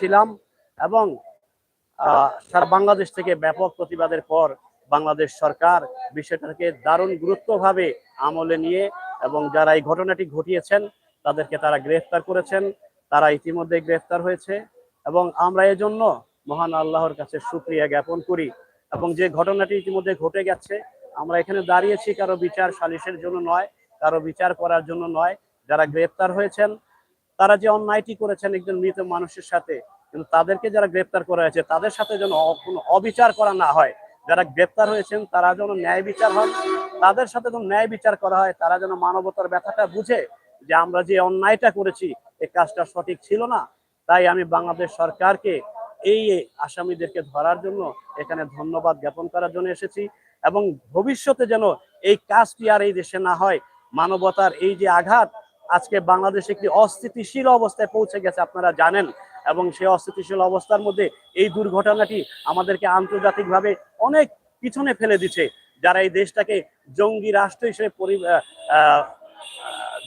ছিলাম এবং সারা বাংলাদেশ থেকে ব্যাপক প্রতিবাদের পর বাংলাদেশ সরকার বিষয়টাকে দারুণ গুরুত্বভাবে আমলে নিয়ে এবং যারা এই ঘটনাটি ঘটিয়েছেন, তাদেরকে তারা গ্রেফতার করেছেন। তারা ইতিমধ্যে গ্রেফতার হয়েছে এবং আমরা এজন্য মহান আল্লাহর কাছে সুক্রিয়া জ্ঞাপন করি এবং যে ঘটনাটি ইতিমধ্যে ঘটে গেছে, আমরা এখানে দাঁড়িয়েছি কারও বিচার সালিশের জন্য নয়, কারও বিচার করার জন্য নয়। যারা গ্রেফতার হয়েছেন তারা যে অন্যায়টি করেছেন একজন মৃত মানুষের সাথে, কিন্তু তাদেরকে যারা গ্রেপ্তার করা হয়েছে তাদের সাথে যেন কোনো অবিচার করা না হয়। যারা গ্রেপ্তার হয়েছেন, তারা যেন ন্যায় বিচার হন। তাদের সাথে যেন ন্যায় বিচার করা হয়, তারা যেন মানবতার ব্যথাটা বুঝে যে আমরা যে অন্যায়টা করেছি, এই কাজটা সঠিক ছিল না। তাই আমি বাংলাদেশ সরকারকে এই আসামিদেরকে ধরার জন্য এখানে ধন্যবাদ জ্ঞাপন করার জন্য এসেছি এবং ভবিষ্যতে যেন এই কাজটি আর এই দেশে না হয়, মানবতার এই যে আঘাত আজকে বাংলাদেশ একটি অস্থিতিশীল অবস্থায় পৌঁছে গেছে, আপনারা জানেন। এবং সেই অস্থিতিশীল অবস্থার মধ্যে এই দুর্ঘটনাটি আমাদেরকে আন্তর্জাতিকভাবে অনেক পিছনে ফেলে দিচ্ছে। যারা এই দেশটাকে জঙ্গি রাষ্ট্র হিসেবে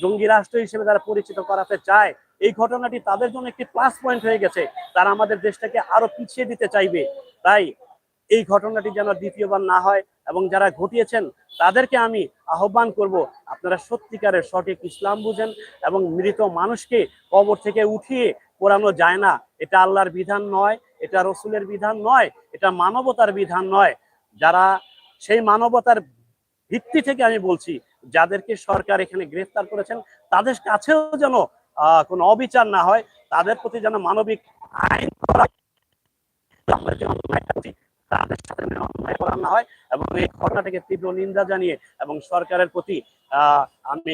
জঙ্গি রাষ্ট্র হিসেবে তারা পরিচিত করাতে চায়, এই ঘটনাটি তাদের জন্য একটি প্লাস পয়েন্ট হয়ে গেছে। তারা আমাদের দেশটাকে আরও পিছিয়ে দিতে চাইবে। তাই এই ঘটনাটি যেন দ্বিতীয়বার না হয় এবং যারা ঘটিয়েছেন, তাদেরকে আমি আহ্বান করব, আপনারা সত্যিকারের সঠিক ইসলাম বুঝেন এবং মৃত মানুষকে কবর থেকে উঠিয়ে পোড়ানো যায় না। এটা আল্লাহর বিধান নয়, এটা রসুলের বিধান নয়, এটা মানবতার বিধান নয়। যারা সেই মানবতার ভিত্তি থেকে আমি বলছি, যাদেরকে সরকার এখানে গ্রেফতার করেছেন, তাদের কাছেও যেন কোনো অবিচার না হয়, তাদের প্রতি যেন মানবিক আইন করা তাদের সাথে অন্যায় করা না হয় এবং এই ঘটনাটাকে তীব্র নিন্দা জানিয়ে এবং সরকারের প্রতি আমি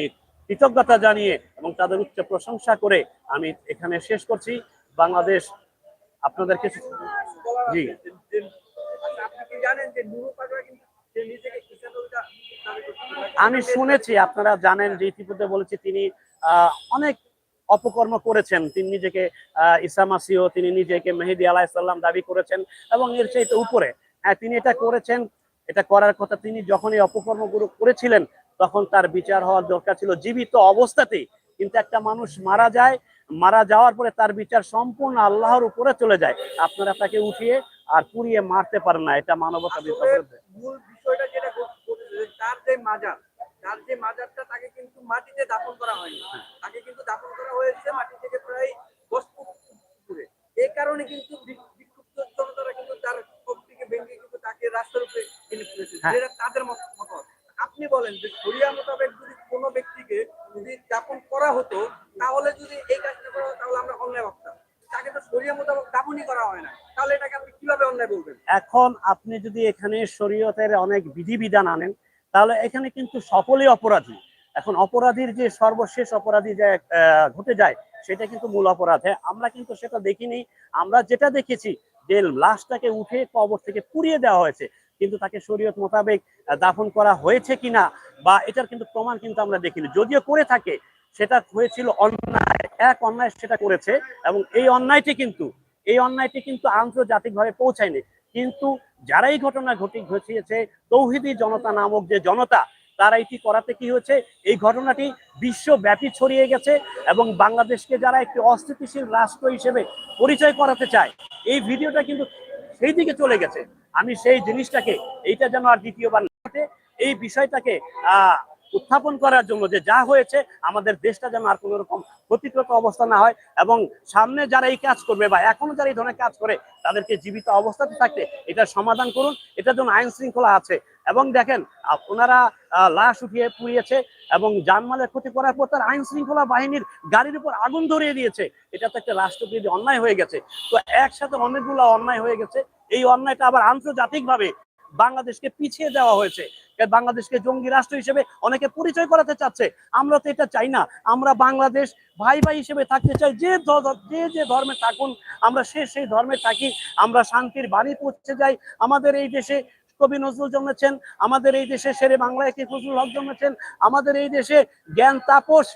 কৃতজ্ঞতা জানিয়ে এবং তাদের উচ্চ প্রশংসা করে আমি এখানে শেষ করছি বাংলাদেশ, আপনাদের কিছু জি? আমি শুনেছি, আপনারা জানেন যে ইতিপূর্বে বলেছি তিনি অনেক অপকর্ম করেছেন। তিনি নিজেকে মাসিও তিনি নিজেকে মেহেদি আলাহিসাল্লাম দাবি করেছেন এবং এর চাইতে উপরে হ্যাঁ তিনি এটা করেছেন এটা করার কথা তিনি যখন এই অপকর্মগুলো করেছিলেন তখন তার বিচার হওয়ার দরকার ছিল। জীবিত অবস্থাতেই কিন্তু একটা মানুষ মারা যায় মারা যাওয়ার পরে তার বিচার সম্পূর্ণ আল্লাহর উপরে চলে যায়। আপনারা তাকে উঠিয়ে আর পুড়িয়ে মারতে পারেন না এটা মানবতা মূল বিষয়টা যেটা তার যে মাজার তার যে মাজারটা তাকে কিন্তু মাটিতে দাফন করা হয়নি তাকে কিন্তু দাফন করা হয়েছে মাটি থেকে প্রায় দশ ফুট দূরে এই কারণে কিন্তু বিক্ষুব্ধ জনতারা কিন্তু তার কবটিকে ভেঙে কিন্তু তাকে রাস্তার উপরে এনে ফেলেছে। হ্যাঁ। যেটা তাদের মত আপনি বলেন যে শরিয়া মোতাবেক যদি কোনো ব্যক্তিকে যদি দাপন করা হতো তাহলে যদি এই কাজটা করা হতো তাহলে আমরা অন্যায় ভাবতাম। তাকে তো শরিয়া মোতাবেক করা হয় না। তাহলে এটাকে আপনি কীভাবে অন্যায় বলবেন? এখন আপনি যদি এখানে শরীয়তের অনেক বিধিবিধান আনেন তাহলে এখানে কিন্তু সকলেই অপরাধী। এখন অপরাধীর যে সর্বশেষ অপরাধী যে আহ, ঘটে যায় সেটা কিন্তু মূল অপরাধ। হ্যাঁ আমরা কিন্তু সেটা দেখিনি। আমরা যেটা দেখেছি যে লাশটাকে উঠে কবর থেকে পুড়িয়ে দেওয়া হয়েছে। কিন্তু তাকে শরীয়ত মোতাবেক দাফন করা হয়েছে কিনা বা এটার কিন্তু প্রমাণ কিন্তু আমরা দেখিনি। যদিও করে থাকে, সেটা হয়েছিল অন্যায়। এক অন্যায় সেটা করেছে এবং এই অন্যায়টি কিন্তু, এই অন্যায়টি কিন্তু আন্তর্জাতিকভাবে পৌঁছায়নি। কিন্তু যারা এই ঘটনা ঘটি, ঘটিয়েছে, তৌহিদি জনতা নামক যে জনতা তারা এটি করাতে কি হয়েছে? এই ঘটনাটি বিশ্বব্যাপী ছড়িয়ে গেছে এবং বাংলাদেশকে যারা একটি অস্থিতিশীল রাষ্ট্র হিসেবে পরিচয় করাতে চায়, এই ভিডিওটা কিন্তু সেই দিকে চলে গেছে। আমি সেই জিনিসটাকে, এইটা যেন আর দ্বিতীয়বার ঘটে, এই বিষয়টাকে উত্থাপন করার জন্য যে যা হয়েছে, আমাদের দেশটা যেন আর কোনো রকম ক্ষতিগ্রস্ত অবস্থা না হয় এবং সামনে যারা এই কাজ করবে বা এখনও যারা এই ধরনের কাজ করে, তাদেরকে জীবিত অবস্থাতে থাকতে এটা সমাধান করুন। এটার জন্য আইন শৃঙ্খলা আছে এবং দেখেন ওনারা লাশ উঠিয়ে পুড়িয়েছে এবং জানমালের ক্ষতি করার পর তার আইন শৃঙ্খলা বাহিনীর গাড়ির উপর আগুন ধরিয়ে দিয়েছে। এটা তো একটা রাষ্ট্রবিরোধী অন্যায় হয়ে গেছে। তো একসাথে অনেকগুলো অন্যায় হয়ে গেছে। এই অন্যায়টা আবার আন্তর্জাতিকভাবে বাংলাদেশকে পিছিয়ে দেওয়া হয়েছে। বাংলাদেশকে জঙ্গি রাষ্ট্র হিসেবে অনেকে পরিচয় করাতে চাচ্ছে। আমরা তো এটা চাই না। আমরা বাংলাদেশ ভাই ভাই হিসেবে থাকতে চাই। যে যে যে ধর্মে থাকুন, আমরা সে সেই ধর্মে থাকি, আমরা শান্তির বাড়ি পৌঁছে যাই। আমাদের এই দেশে কবি নজরুল জন্মেছেন, আমাদের এই দেশে শেরে বাংলায় কি ফজলুল হক জন্মেছেন, আমাদের এই দেশে জ্ঞান তাপস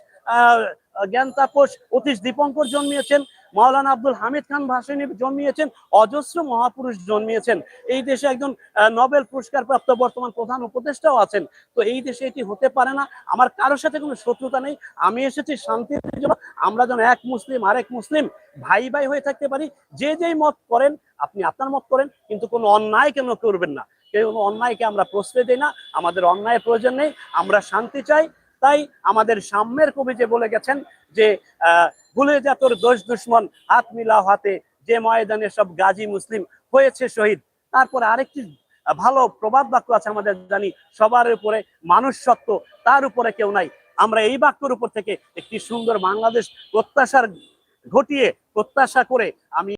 জ্ঞান তাপস অতীশ দীপঙ্কর জন্মিয়েছেন মাওলানা আব্দুল হামিদ খান ভাসানী জন্মিয়েছেন, অজস্র মহাপুরুষ জন্মিয়েছেন। এই দেশে একজন নোবেল পুরস্কার প্রাপ্ত বর্তমান প্রধান উপদেষ্টাও আছেন। তো এই দেশে এটি হতে পারে না। আমার কারোর সাথে কোনো শত্রুতা নেই। আমি এসেছি শান্তির জন্য। আমরা যেন এক মুসলিম, আরেক মুসলিম ভাই ভাই হয়ে থাকতে পারি। যে যেই মত করেন, আপনি আপনার মত করেন। কিন্তু কোনো অন্যায় কেন করবেন না? কেউ কোনো অন্যায়কে আমরা প্রশ্রয় দিই না। আমাদের অন্যায়ের প্রয়োজন নেই। আমরা শান্তি চাই। তাই আমাদের সাম্যের কবি যে বলে গেছেন যে ভুলে যা তোর দোষ দুশ্মন, হাত মিলাও হাতে, যে ময়দানে সব গাজী মুসলিম হয়েছে শহীদ। তারপর আরেকটি ভালো প্রবাদ বাক্য আছে আমাদের জানি, সবার উপরে মানুষ সত্য, তার উপরে কেউ নাই। আমরা এই বাক্যর উপর থেকে একটি সুন্দর বাংলাদেশ প্রত্যাশার ঘটিয়ে প্রত্যাশা করে আমি